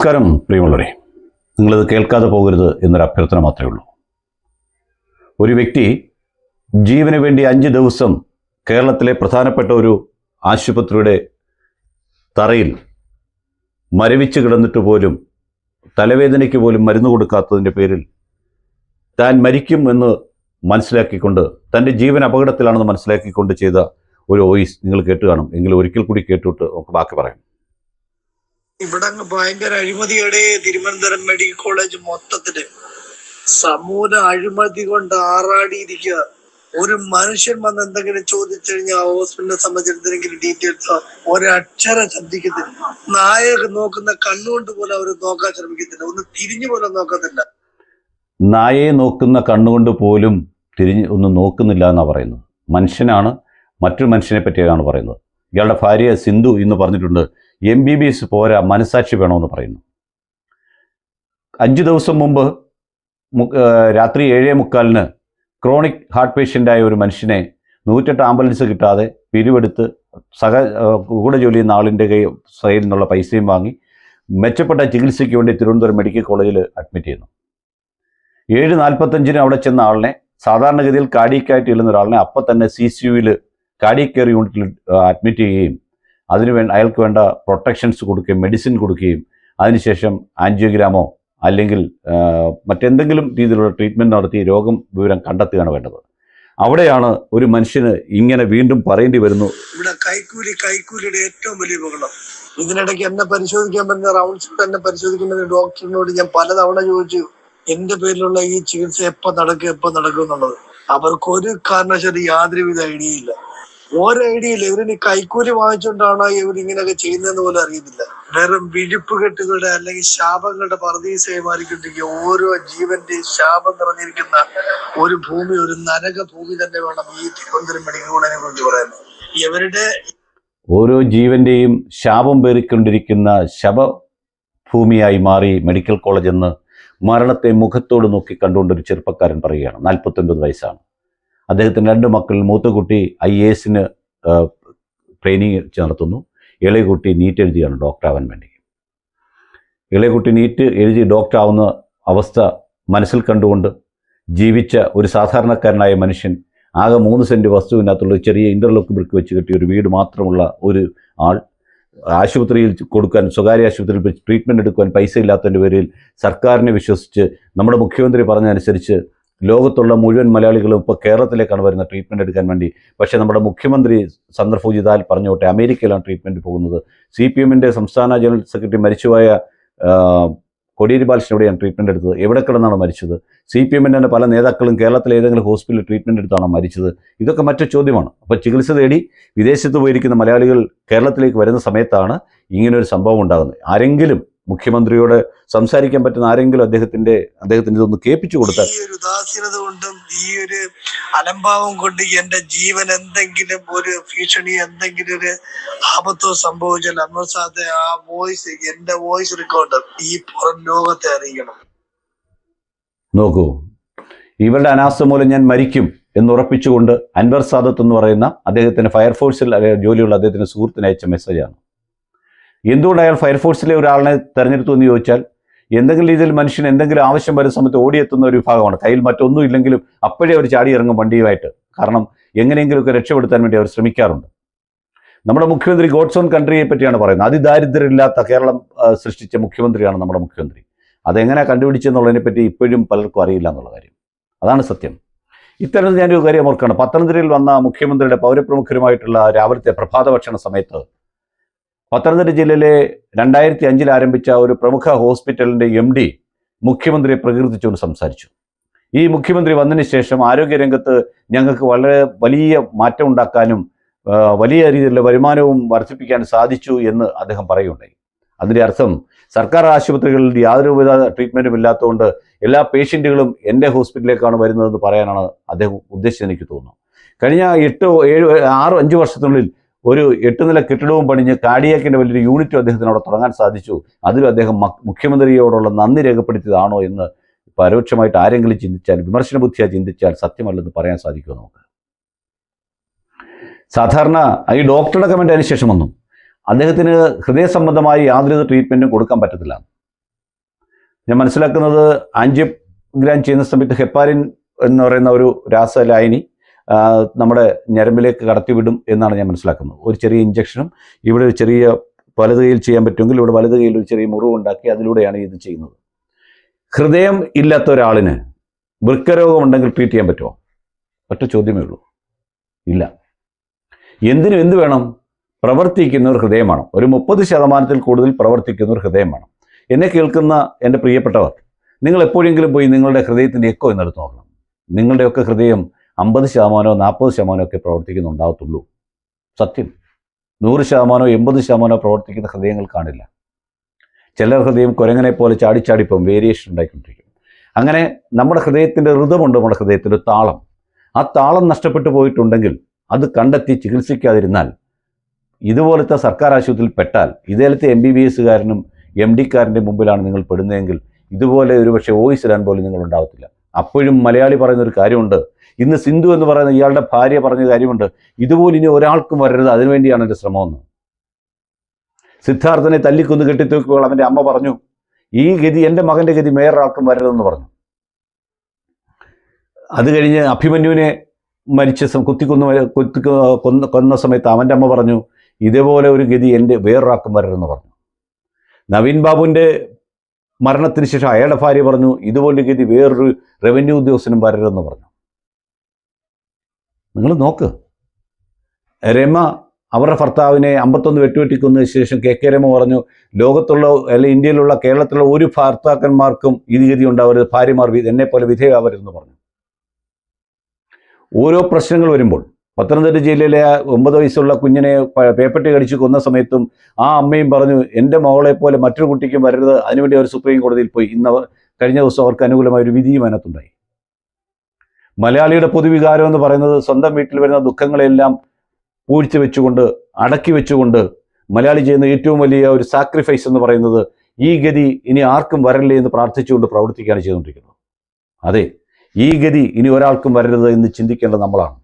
നമസ്കാരം പ്രിയമുള്ളവരെ. നിങ്ങളിത് കേൾക്കാതെ പോകരുത് എന്നൊരു അഭ്യർത്ഥന മാത്രമേ ഉള്ളൂ. ഒരു വ്യക്തി ജീവന് വേണ്ടി അഞ്ച് ദിവസം കേരളത്തിലെ പ്രധാനപ്പെട്ട ഒരു ആശുപത്രിയുടെ തറയിൽ മരവിച്ച് കിടന്നിട്ട് പോലും തലവേദനയ്ക്ക് പോലും മരുന്ന് കൊടുക്കാത്തതിന്റെ പേരിൽ താൻ മരിക്കും എന്ന് മനസ്സിലാക്കിക്കൊണ്ട് തന്റെ ജീവൻ അപകടത്തിലാണെന്ന് മനസ്സിലാക്കിക്കൊണ്ട് ചെയ്ത ഒരു വോയിസ് നിങ്ങൾ കേട്ട് കാണും. എങ്കിലും ഒരിക്കൽ കൂടി കേട്ടിട്ട് നമുക്ക് ബാക്കി പറയാം. ഇവിടെ ഭയങ്കര അഴിമതിയുടെ തിരുവനന്തപുരം മെഡിക്കൽ കോളേജ് മൊത്തത്തിൽ. സമൂല അഴിമതി കൊണ്ട് ആറാടിയിരിക്കുക. ഒരു മനുഷ്യൻ വന്ന് എന്തെങ്കിലും ചോദിച്ചു കഴിഞ്ഞാൽ ഹോസ്പിറ്റലിനെ സംബന്ധിച്ചിടത്തെങ്കിലും ഡീറ്റെയിൽസ് ഒരക്ഷരം ശ്രദ്ധിക്കത്തില്ല. നായക നോക്കുന്ന കണ്ണുകൊണ്ട് പോലും അവർ നോക്കാൻ ശ്രമിക്കത്തില്ല. ഒന്ന് തിരിഞ്ഞു പോലും നോക്കത്തില്ല. നായയെ നോക്കുന്ന കണ്ണുകൊണ്ട് പോലും തിരിഞ്ഞ് ഒന്നും നോക്കുന്നില്ല എന്നാണ് പറയുന്നത്. മനുഷ്യനാണ് മറ്റൊരു മനുഷ്യനെ പറ്റിയാണ് പറയുന്നത്. ഇയാളുടെ ഭാര്യ സിന്ധു ഇന്ന് പറഞ്ഞിട്ടുണ്ട്. എം ബി ബി എസ് പോരാ മനസാക്ഷി വേണമെന്ന് പറയുന്നു. അഞ്ച് ദിവസം മുമ്പ് രാത്രി ഏഴേ മുക്കാലിന് ക്രോണിക് ഹാർട്ട് പേഷ്യന്റായ ഒരു മനുഷ്യനെ നൂറ്റെട്ട് ആംബുലൻസ് കിട്ടാതെ പിരിവെടുത്ത് സഹ കൂടെ ജോലി ചെയ്യുന്ന ആളിന്റെ കൈ സൈഡിൽ നിന്നുള്ള പൈസയും വാങ്ങി മെച്ചപ്പെട്ട ചികിത്സയ്ക്ക് വേണ്ടി തിരുവനന്തപുരം മെഡിക്കൽ കോളേജിൽ അഡ്മിറ്റ് ചെയ്യുന്നു. ഏഴ് നാൽപ്പത്തഞ്ചിന് അവിടെ ചെന്ന ആളിനെ സാധാരണഗതിയിൽ കാർഡിയക്കായിട്ട് ഇല്ലുന്ന ഒരാളിനെ അപ്പം തന്നെ സി സി യുവിൽ കാർഡിയക് യൂണിറ്റിൽ അഡ്മിറ്റ് ചെയ്യുകയും അതിന് വേണ്ട അയാൾക്ക് വേണ്ട പ്രൊട്ടക്ഷൻസ് കൊടുക്കുകയും മെഡിസിൻ കൊടുക്കുകയും അതിനുശേഷം ആൻജിയോഗ്രാമോ അല്ലെങ്കിൽ മറ്റെന്തെങ്കിലും രീതിയിലുള്ള ട്രീറ്റ്മെന്റ് നടത്തി രോഗം വിവരം കണ്ടെത്തുകയാണ് വേണ്ടത്. അവിടെയാണ് ഒരു മനുഷ്യന് ഇങ്ങനെ വീണ്ടും പറയേണ്ടി വരുന്നു. ഇവിടെ കൈക്കൂലി കൈക്കൂലിയുടെ ഏറ്റവും വലിയ ബഹളം ഇതിനിടയ്ക്ക് എന്നെ പരിശോധിക്കാൻ പറ്റുന്ന റൗണ്ട്സ് എന്നെ പരിശോധിക്കുന്ന ഡോക്ടറിനോട് ഞാൻ പലതവണ ചോദിച്ചു എന്റെ പേരിലുള്ള ഈ ചികിത്സ എപ്പോ നടക്കും എപ്പോ നടക്കും എന്നുള്ളത് അവർക്കൊരു കാരണവശാലും യാതൊരുവിധ ഐഡിയ ഇല്ല. ഒരു ഐഡിയ ഇല്ല ഇവരിനി കൈക്കൂലി വാങ്ങിച്ചുകൊണ്ടാണോ ഇവരിങ്ങനെയൊക്കെ ചെയ്യുന്നതെന്ന് പോലും അറിയുന്നില്ല വെറും വിഴുപ്പ് കെട്ടുകളുടെ അല്ലെങ്കിൽ ശാപങ്ങളുടെ പറദീസയെ മാറിക്കൊണ്ടിരിക്കുക ഓരോ ജീവന്റെ ശാപം നിറഞ്ഞിരിക്കുന്ന ഒരു ഭൂമി ഒരു നരക ഭൂമി തന്നെ വേണം ഈ തിരുവനന്തപുരം മെഡിക്കൽ കോളേജിനെ കുറിച്ച് പറയാൻ. ഇവരുടെ ഓരോ ജീവന്റെയും ശാപം പേറിക്കൊണ്ടിരിക്കുന്ന ശവഭൂമിയായി മാറി മെഡിക്കൽ കോളേജ് എന്ന് മരണത്തെ മുഖത്തോട് നോക്കി കണ്ടുകൊണ്ടൊരു ചെറുപ്പക്കാരൻ പറയുകയാണ്. നാൽപ്പത്തൊൻപത് വയസ്സാണ്. അദ്ദേഹത്തിന് രണ്ട് മക്കൾ മൂത്ത കുട്ടി ഐ എ എസിന് ട്രെയിനിങ് നടത്തുന്നു. ഇളയ കുട്ടി നീറ്റ് എഴുതിയാണ് ഡോക്ടറാവാൻ വേണ്ടി. ഇളയ കുട്ടി നീറ്റ് എഴുതി ഡോക്ടറാവുന്ന അവസ്ഥ മനസ്സിൽ കണ്ടുകൊണ്ട് ജീവിച്ച ഒരു സാധാരണക്കാരനായ മനുഷ്യൻ ആകെ മൂന്ന് സെന്റ് വസ്തുവിനകത്തുള്ള ചെറിയ ഇന്റർലോക്ക് ബ്രിക്ക് വെച്ച് കിട്ടിയ ഒരു വീട് മാത്രമുള്ള ഒരു ആൾ ആശുപത്രിയിൽ കൊടുക്കാൻ സ്വകാര്യ ആശുപത്രിയിൽ ട്രീറ്റ്മെന്റ് എടുക്കുവാൻ പൈസ ഇല്ലാത്തതിന്റെ പേരിൽ സർക്കാരിനെ വിശ്വസിച്ച് നമ്മുടെ മുഖ്യമന്ത്രി പറഞ്ഞതനുസരിച്ച് ലോകത്തുള്ള മുഴുവൻ മലയാളികളും ഇപ്പോൾ കേരളത്തിലേക്കാണ് വരുന്നത് ട്രീറ്റ്മെന്റ് എടുക്കാൻ വേണ്ടി. പക്ഷേ നമ്മുടെ മുഖ്യമന്ത്രി സന്ദർഭൂജിതാൽ പറഞ്ഞോട്ടെ അമേരിക്കയിലാണ് ട്രീറ്റ്മെന്റ് പോകുന്നത്. സി പി എമ്മിന്റെ സംസ്ഥാന ജനറൽ സെക്രട്ടറി മരിച്ചുപോയ കോടിയേരി ബാലകൃഷ്ണൻ എവിടെയാണ് ട്രീറ്റ്മെന്റ് എടുത്തത്? എവിടെ കിടന്നാണ് മരിച്ചത്? സി പി എമ്മിന്റെ പല നേതാക്കളും കേരളത്തിലെ ഏതെങ്കിലും ഹോസ്പിറ്റലിൽ ട്രീറ്റ്മെന്റ് എടുത്താണോ മരിച്ചത്? ഇതൊക്കെ മറ്റു ചോദ്യമാണ്. അപ്പോൾ ചികിത്സ തേടി വിദേശത്ത് പോയിരിക്കുന്ന മലയാളികൾ കേരളത്തിലേക്ക് വരുന്ന സമയത്താണ് ഇങ്ങനൊരു സംഭവം ഉണ്ടാകുന്നത്. ആരെങ്കിലും മുഖ്യമന്ത്രിയോട് സംസാരിക്കാൻ പറ്റുന്ന ആരെങ്കിലും അദ്ദേഹത്തിന്റെ അദ്ദേഹത്തിന് ഇതൊന്ന് കേൾപ്പിച്ചു കൊടുത്താൽ ഈ ഒരു ഉദാസീനത കൊണ്ടും ഈ ഒരു അലംഭാവം കൊണ്ട് എന്റെ ജീവൻ എന്തെങ്കിലും ഒരു ഭീഷണി എന്തെങ്കിലും ഒരു ആപത്തോ സംഭവിച്ചാൽ അന്നത്തെ ആ വോയിസ് എന്റെ വോയിസ് റെക്കോർഡ് ഈ പുറം ലോകത്തെ അറിയിക്കണം. നോക്കൂ ഇവരുടെ അനാസ്ഥ മൂലം ഞാൻ മരിക്കും എന്ന് ഉറപ്പിച്ചുകൊണ്ട് അൻവർ സാദത്ത് എന്ന് പറയുന്ന അദ്ദേഹത്തിന് ഫയർഫോഴ്സിൽ അല്ലെങ്കിൽ ജോലിയുള്ള അദ്ദേഹത്തിന് സുഹൃത്തിന് അയച്ച മെസ്സേജാണ് എന്തുകൊണ്ട് അയാൾ ഫയർഫോഴ്സിലെ ഒരാളിനെ തെരഞ്ഞെടുത്തു എന്ന് ചോദിച്ചാൽ എന്തെങ്കിലും രീതിയിൽ മനുഷ്യന് എന്തെങ്കിലും ആവശ്യം വരുന്ന സമയത്ത് ഓടിയെത്തുന്ന ഒരു വിഭാഗമാണ്. കയ്യിൽ മറ്റൊന്നും ഇല്ലെങ്കിലും അപ്പോഴേ അവർ ചാടി ഇറങ്ങും വണ്ടിയുമായിട്ട്. കാരണം എങ്ങനെയെങ്കിലുമൊക്കെ രക്ഷപ്പെടുത്താൻ വേണ്ടി അവർ ശ്രമിക്കാറുണ്ട്. നമ്മുടെ മുഖ്യമന്ത്രി ഗോഡ്സ് ഓൺ കൺട്രിയെ പറ്റിയാണ് പറയുന്നത്. അതിദാരിദ്ര്യമില്ലാത്ത കേരളം സൃഷ്ടിച്ച മുഖ്യമന്ത്രിയാണ് നമ്മുടെ മുഖ്യമന്ത്രി. അതെങ്ങനെ കണ്ടുപിടിച്ചെന്നുള്ളതിനെ പറ്റി ഇപ്പോഴും പലർക്കും അറിയില്ല എന്നുള്ള കാര്യം. അതാണ് സത്യം. ഇത്തരത്തിൽ ഞാനൊരു കാര്യം ഓർക്കുകയാണ്. പത്തനംതിട്ടയിൽ വന്ന മുഖ്യമന്ത്രിയുടെ പൗരപ്രമുഖരുമായിട്ടുള്ള രാവിലത്തെ പ്രഭാത ഭക്ഷണ സമയത്ത് പത്തനംതിട്ട ജില്ലയിലെ രണ്ടായിരത്തി അഞ്ചിൽ ആരംഭിച്ച ഒരു പ്രമുഖ ഹോസ്പിറ്റലിന്റെ എം ഡി മുഖ്യമന്ത്രിയെ പ്രകീർത്തിച്ചുകൊണ്ട് സംസാരിച്ചു. ഈ മുഖ്യമന്ത്രി വന്നതിന് ശേഷം ആരോഗ്യരംഗത്ത് ഞങ്ങൾക്ക് വളരെ വലിയ മാറ്റം ഉണ്ടാക്കാനും വലിയ രീതിയിലുള്ള വരുമാനവും വർദ്ധിപ്പിക്കാൻ സാധിച്ചു എന്ന് അദ്ദേഹം പറയുകയുണ്ടായി. അതിന്റെ അർത്ഥം സർക്കാർ ആശുപത്രികളിൽ യാതൊരു വിധ ട്രീറ്റ്മെന്റും ഇല്ലാത്തതുകൊണ്ട് എല്ലാ പേഷ്യന്റുകളും എന്റെ ഹോസ്പിറ്റലിലേക്കാണ് വരുന്നതെന്ന് പറയാനാണ് അദ്ദേഹം ഉദ്ദേശിച്ചത് എനിക്ക് തോന്നുന്നു. കഴിഞ്ഞ എട്ട് ഏഴ് ആറ് അഞ്ച് വർഷത്തിനുള്ളിൽ ഒരു എട്ട് നില കെട്ടിടവും പണിഞ്ഞ് കാർഡിയാക്കിന്റെ വലിയൊരു യൂണിറ്റും അദ്ദേഹത്തിന് അവിടെ തുടങ്ങാൻ സാധിച്ചു. അതിലും അദ്ദേഹം മുഖ്യമന്ത്രിയോടുള്ള നന്ദി രേഖപ്പെടുത്തിയതാണോ എന്ന് പരോക്ഷമായിട്ട് ആരെങ്കിലും ചിന്തിച്ചാൽ വിമർശന ബുദ്ധിയായി ചിന്തിച്ചാൽ സത്യമല്ലെന്ന് പറയാൻ സാധിക്കുമോ നമുക്ക്? സാധാരണ ഈ ഡോക്ടറുടെ കമന്റ് അതിന് ശേഷം വന്നു. അദ്ദേഹത്തിന് ഹൃദയ സംബന്ധമായി യാതൊരു ട്രീറ്റ്മെന്റും കൊടുക്കാൻ പറ്റത്തില്ല. ഞാൻ മനസ്സിലാക്കുന്നത് ആൻജിയോഗ്രാം ചെയ്യുന്ന സമയത്ത് ഹെപ്പാരിൻ എന്ന് പറയുന്ന ഒരു രാസലായനി നമ്മുടെ ഞരമ്പിലേക്ക് കടത്തിവിടും എന്നാണ് ഞാൻ മനസ്സിലാക്കുന്നത്. ഒരു ചെറിയ ഇഞ്ചക്ഷനും ഇവിടെ ഒരു ചെറിയ വലത് കൈയിൽ ചെയ്യാൻ പറ്റുമെങ്കിൽ ഇവിടെ വലത് കൈയിൽ ഒരു ചെറിയ മുറിവുണ്ടാക്കി അതിലൂടെയാണ് ഇത് ചെയ്യുന്നത്. ഹൃദയം ഇല്ലാത്ത ഒരാളിന് വൃക്കരോഗം ഉണ്ടെങ്കിൽ ട്രീറ്റ് ചെയ്യാൻ പറ്റുമോ? ഒറ്റ ചോദ്യമേ ഉള്ളൂ. ഇല്ല. എന്തിനും എന്ത് വേണം? പ്രവർത്തിക്കുന്ന ഒരു ഹൃദയം വേണം ഒരു മുപ്പത് ശതമാനത്തിൽ കൂടുതൽ പ്രവർത്തിക്കുന്ന ഒരു ഹൃദയം വേണം എന്നെ കേൾക്കുന്ന എന്റെ പ്രിയപ്പെട്ടവർ നിങ്ങൾ എപ്പോഴെങ്കിലും പോയി നിങ്ങളുടെ ഹൃദയത്തിന്റെ എക്കോ എന്നെടുത്ത് നോക്കണം. നിങ്ങളുടെയൊക്കെ ഹൃദയം അമ്പത് ശതമാനമോ നാൽപ്പത് ശതമാനമോ ഒക്കെ പ്രവർത്തിക്കുന്നുണ്ടാകത്തുള്ളൂ. സത്യം. നൂറ് ശതമാനമോ എൺപത് ശതമാനമോ പ്രവർത്തിക്കുന്ന ഹൃദയങ്ങൾ കാണില്ല. ചില ഹൃദയം കുരങ്ങനെ പോലെ ചാടിച്ചാടിപ്പം വേരിയേഷൻ ഉണ്ടായിക്കൊണ്ടിരിക്കും. അങ്ങനെ നമ്മുടെ ഹൃദയത്തിന്റെ ഋതമുണ്ട് നമ്മുടെ ഹൃദയത്തിന്റെ താളം. ആ താളം നഷ്ടപ്പെട്ടു പോയിട്ടുണ്ടെങ്കിൽ അത് കണ്ടെത്തി ചികിത്സിക്കാതിരുന്നാൽ ഇതുപോലത്തെ സർക്കാർ ആശുപത്രിയിൽ പെട്ടാൽ ഇതേലത്തെ എം ബി ബി എസ്സുകാരനും എം ഡിക്കാരന്റെ മുമ്പിലാണ് നിങ്ങൾ പെടുന്നതെങ്കിൽ ഇതുപോലെ ഒരു പക്ഷേ ഓയിസ് ഇടാൻ പോലും നിങ്ങൾ ഉണ്ടാകത്തില്ല. അപ്പോഴും മലയാളി പറയുന്നൊരു കാര്യമുണ്ട് ഇന്ന് സിന്ധു എന്ന് പറയുന്ന ഇയാളുടെ ഭാര്യ പറഞ്ഞ കാര്യമുണ്ട്. ഇതുപോലെ ഇനി ഒരാൾക്കും വരരുത്. അതിനുവേണ്ടിയാണ് എന്റെ ശ്രമമെന്ന് സിദ്ധാർത്ഥനെ തല്ലിക്കൊന്ന് കെട്ടിത്തൂക്കുമ്പോൾ അവന്റെ അമ്മ പറഞ്ഞു. ഈ ഗതി എന്റെ മകന്റെ ഗതി വേറൊരാൾക്കും വരരുതെന്ന് പറഞ്ഞു. അത് കഴിഞ്ഞ് അഭിമന്യുവിനെ മരിച്ച കുത്തിക്കൊന്നു കുത്തി കൊന്ന കൊന്ന സമയത്ത് അവന്റെ അമ്മ പറഞ്ഞു ഇതേപോലെ ഒരു ഗതി എന്റെ വേറൊരാൾക്കും വരരുതെന്ന് പറഞ്ഞു. നവീൻ ബാബുവിന്റെ മരണത്തിന് ശേഷം അയാളുടെ ഭാര്യ പറഞ്ഞു ഇതുപോലെ ഗതി വേറൊരു റവന്യൂ ഉദ്യോഗസ്ഥനും വരരുതെന്ന് പറഞ്ഞു. നിങ്ങൾ നോക്ക്. രമ അവരുടെ ഭർത്താവിനെ അമ്പത്തൊന്ന് വെട്ടുവെട്ടിക്കൊന്നതിന് ശേഷം കെ കെ രമ പറഞ്ഞു ലോകത്തുള്ള അല്ലെ ഇന്ത്യയിലുള്ള കേരളത്തിലുള്ള ഒരു ഭർത്താക്കന്മാർക്കും ഇത് ഉണ്ടാവരുത് ഭാര്യമാർ എന്നെപ്പോലെ വിധേയമാവരുതെന്ന് പറഞ്ഞു. ഓരോ പ്രശ്നങ്ങൾ വരുമ്പോൾ പത്തനംതിട്ട ജില്ലയിലെ ഒമ്പത് വയസ്സുള്ള കുഞ്ഞിനെ പേപ്പട്ടി കടിച്ചു കൊന്ന സമയത്തും ആ അമ്മയും പറഞ്ഞു എന്റെ മകളെ പോലെ മറ്റൊരു കുട്ടിക്കും വരരുത്. അതിനുവേണ്ടി അവർ സുപ്രീം കോടതിയിൽ പോയി. ഇന്ന് കഴിഞ്ഞ ദിവസം അവർക്ക് അനുകൂലമായ ഒരു വിധിയും അതിനകത്തുണ്ടായി. മലയാളിയുടെ പൊതുവികാരം എന്ന് പറയുന്നത് സ്വന്തം വീട്ടിൽ വരുന്ന ദുഃഖങ്ങളെല്ലാം പൂഴ്ച വെച്ചുകൊണ്ട് അടക്കി വെച്ചുകൊണ്ട് മലയാളി ചെയ്യുന്ന ഏറ്റവും വലിയ ഒരു സാക്രിഫൈസ് എന്ന് പറയുന്നത് ഈ ഗതി ഇനി ആർക്കും വരല്ലേ എന്ന് പ്രാർത്ഥിച്ചുകൊണ്ട് പ്രവർത്തിക്കുകയാണ് ചെയ്തുകൊണ്ടിരിക്കുന്നത്. അതെ ഈ ഗതി ഇനി ഒരാൾക്കും വരരുത് എന്ന് ചിന്തിക്കേണ്ടത് നമ്മളാണ്.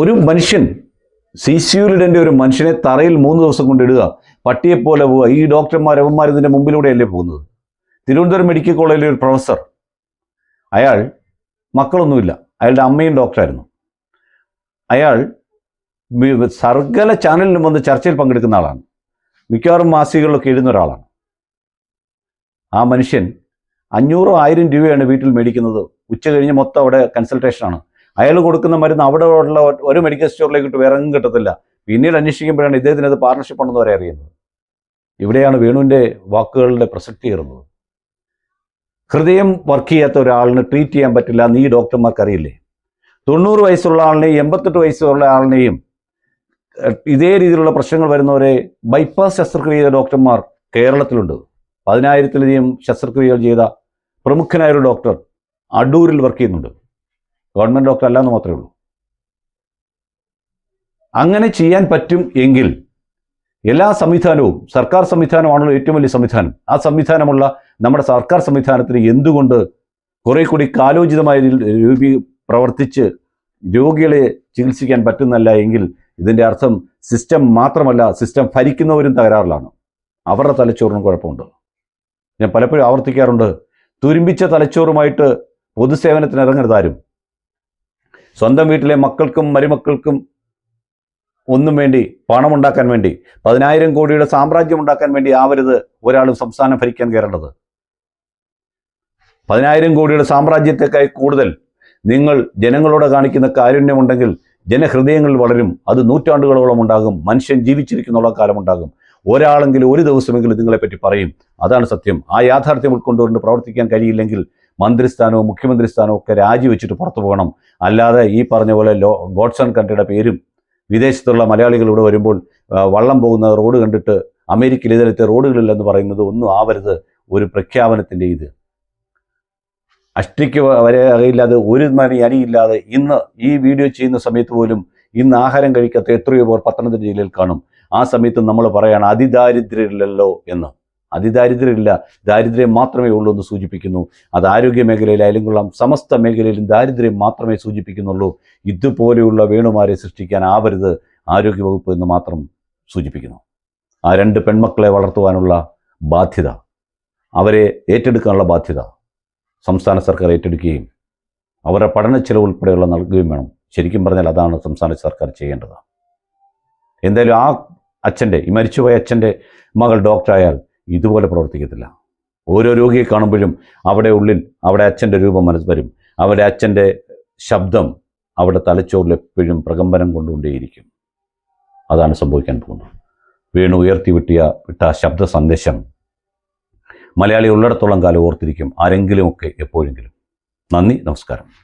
ഒരു മനുഷ്യൻ സി സിയുലിഡന്റെ ഒരു മനുഷ്യനെ തറയിൽ മൂന്ന് ദിവസം കൊണ്ടിടുക പട്ടിയെപ്പോലെ പോവുക. ഈ ഡോക്ടർമാർ അവന്മാർ ഇതിന്റെ മുമ്പിലൂടെയല്ലേ പോകുന്നത്? തിരുവനന്തപുരം മെഡിക്കൽ കോളേജിലെ ഒരു പ്രൊഫസർ അയാൾ മക്കളൊന്നുമില്ല. അയാളുടെ അമ്മയും ഡോക്ടറായിരുന്നു അയാൾ സർഗല ചാനലിന് വന്ന് ചർച്ചയിൽ പങ്കെടുക്കുന്ന ആളാണ്. മിക്കവാറും മാസികകളിലൊക്കെ എഴുതുന്ന ഒരാളാണ്. ആ മനുഷ്യൻ അഞ്ഞൂറോ ആയിരം രൂപയാണ് വീട്ടിൽ മേടിക്കുന്നത്. ഉച്ച കഴിഞ്ഞ് മൊത്തം അവിടെ കൺസൾട്ടേഷനാണ് അയാൾ കൊടുക്കുന്ന മരുന്ന് അവിടെ ഉള്ള ഒരു മെഡിക്കൽ സ്റ്റോറിലേക്ക് ഇട്ട് വേറെ എങ്ങും കിട്ടത്തില്ല. പിന്നീട് അന്വേഷിക്കുമ്പോഴാണ് ഇദ്ദേഹത്തിന് അത് പാർട്ണർഷിപ്പ് ഉണ്ടെന്ന് വരെ അറിയുന്നത്. ഇവിടെയാണ് വേണുവിന്റെ വാക്കുകളുടെ പ്രസക്തി കയറുന്നത് ഹൃദയം വർക്ക് ചെയ്യാത്ത ഒരാളിന് ട്രീറ്റ് ചെയ്യാൻ പറ്റില്ല നീ ഡോക്ടർമാർക്ക് അറിയില്ലേ? തൊണ്ണൂറ് വയസ്സുള്ള ആളിനെയും എൺപത്തെട്ട് വയസ്സുള്ള ആളിനെയും ഇതേ രീതിയിലുള്ള പ്രശ്നങ്ങൾ വരുന്നവരെ ബൈപ്പാസ് ശസ്ത്രക്രിയ ചെയ്ത ഡോക്ടർമാർ കേരളത്തിലുണ്ട്. പതിനായിരത്തിലധികം ശസ്ത്രക്രിയകൾ ചെയ്ത പ്രമുഖനായൊരു ഡോക്ടർ അടൂരിൽ വർക്ക് ചെയ്യുന്നുണ്ട്. ഗവൺമെന്റ് ഡോക്ടർ അല്ല എന്ന് മാത്രമേ ഉള്ളൂ. അങ്ങനെ ചെയ്യാൻ പറ്റും എങ്കിൽ എല്ലാ സംവിധാനവും സർക്കാർ സംവിധാനമാണല്ലോ ഏറ്റവും വലിയ സംവിധാനം. ആ സംവിധാനമുള്ള നമ്മുടെ സർക്കാർ സംവിധാനത്തിന് എന്തുകൊണ്ട് കുറെ കൂടി കാലോചിതമായ രൂപീ പ്രവർത്തിച്ച് രോഗികളെ ചികിത്സിക്കാൻ പറ്റുന്നല്ല എങ്കിൽ ഇതിന്റെ അർത്ഥം സിസ്റ്റം മാത്രമല്ല സിസ്റ്റം ഭരിക്കുന്നവരും തകരാറിലാണ്. അവരുടെ തലച്ചോറിനും കുഴപ്പമുണ്ട്. ഞാൻ പലപ്പോഴും ആവർത്തിക്കാറുണ്ട് തുരുമ്പിച്ച തലച്ചോറുമായിട്ട് പൊതുസേവനത്തിന് ഇറങ്ങരുതാരും സ്വന്തം വീട്ടിലെ മക്കൾക്കും മരുമക്കൾക്കും ഒന്നും വേണ്ടി പണമുണ്ടാക്കാൻ വേണ്ടി പതിനായിരം കോടിയുടെ സാമ്രാജ്യം ഉണ്ടാക്കാൻ വേണ്ടി ആവരുത് ഒരാളും സംസ്ഥാനം ഭരിക്കാൻ കയറേണ്ടത്. പതിനായിരം കോടിയുടെ സാമ്രാജ്യത്തെക്കായി കൂടുതൽ നിങ്ങൾ ജനങ്ങളോട് കാണിക്കുന്ന കാരുണ്യമുണ്ടെങ്കിൽ ജനഹൃദയങ്ങൾ വളരും. അത് നൂറ്റാണ്ടുകളോളം ഉണ്ടാകും. മനുഷ്യൻ ജീവിച്ചിരിക്കുന്നുള്ള കാലമുണ്ടാകും. ഒരാളെങ്കിലും ഒരു ദിവസമെങ്കിലും നിങ്ങളെപ്പറ്റി പറയും. അതാണ് സത്യം. ആ യാഥാർത്ഥ്യം ഉൾക്കൊണ്ടുകൊണ്ട് പ്രവർത്തിക്കാൻ കഴിയില്ലെങ്കിൽ മന്ത്രിസ്ഥാനവും മുഖ്യമന്ത്രി സ്ഥാനവും ഒക്കെ രാജിവെച്ചിട്ട് പുറത്തു പോകണം. അല്ലാതെ ഈ പറഞ്ഞ പോലെ ലോ ഗോഡ്സൺ കൺട്രിയുടെ പേരും വിദേശത്തുള്ള മലയാളികൾ ഇവിടെ വരുമ്പോൾ വള്ളം പോകുന്ന റോഡ് കണ്ടിട്ട് അമേരിക്കയിൽ ഇതിലത്തെ റോഡുകളില്ലെന്ന് പറയുന്നത് ഒന്നും ആവരുത്. ഒരു പ്രഖ്യാപനത്തിന്റെ ഇത്. അഷ്ടിക്ക് വരെ അറിയില്ലാതെ ഒരു മണി അരിയില്ലാതെ ഇന്ന് ഈ വീഡിയോ ചെയ്യുന്ന സമയത്ത് പോലും ഇന്ന് ആഹാരം കഴിക്കാത്ത എത്രയോ പേർ പത്തനംതിട്ട ജില്ലയിൽ കാണും. ആ സമയത്ത് നമ്മൾ പറയാണ് അതിദാരിദ്ര്യമില്ലല്ലോ എന്ന്. അതിദാരിദ്ര്യമില്ല ദാരിദ്ര്യം മാത്രമേ ഉള്ളൂ എന്ന് സൂചിപ്പിക്കുന്നു. അത് ആരോഗ്യ മേഖലയിലായാലും കൊള്ളാം. സമസ്ത മേഖലയിലും ദാരിദ്ര്യം മാത്രമേ സൂചിപ്പിക്കുന്നുള്ളൂ. ഇതുപോലെയുള്ള വേണുമാരെ സൃഷ്ടിക്കാൻ ആവരുത് ആരോഗ്യവകുപ്പ് എന്ന് മാത്രം സൂചിപ്പിക്കുന്നു. ആ രണ്ട് പെൺമക്കളെ വളർത്തുവാനുള്ള ബാധ്യത. അവരെ ഏറ്റെടുക്കാനുള്ള ബാധ്യത. സംസ്ഥാന സർക്കാർ ഏറ്റെടുക്കുകയും അവരുടെ പഠന ചെലവ് ഉൾപ്പെടെയുള്ള നൽകുകയും വേണം. ശരിക്കും പറഞ്ഞാൽ അതാണ് സംസ്ഥാന സർക്കാർ ചെയ്യേണ്ടത്. എന്തായാലും ആ അച്ഛന്റെ ഈ മരിച്ചുപോയ അച്ഛന്റെ മകൾ ഡോക്ടറായാൽ ഇതുപോലെ പ്രവർത്തിക്കത്തില്ല. ഓരോ രോഗിയെ കാണുമ്പോഴും അവിടെ ഉള്ളിൽ അവിടെ അച്ഛന്റെ രൂപം മനസ്സ് വരും. അവിടെ അച്ഛന്റെ ശബ്ദം അവിടെ തലച്ചോറിൽ എപ്പോഴും പ്രകമ്പനം കൊണ്ടുകൊണ്ടേയിരിക്കും. അതാണ് സംഭവിക്കാൻ പോകുന്നത്. വീണ് ഉയർത്തി വിട്ടിയ വിട്ട ശബ്ദ സന്ദേശം മലയാളി ഉള്ളിടത്തോളം കാലം ഓർത്തിരിക്കും. ആരെങ്കിലുമൊക്കെ എപ്പോഴെങ്കിലും. നന്ദി നമസ്കാരം.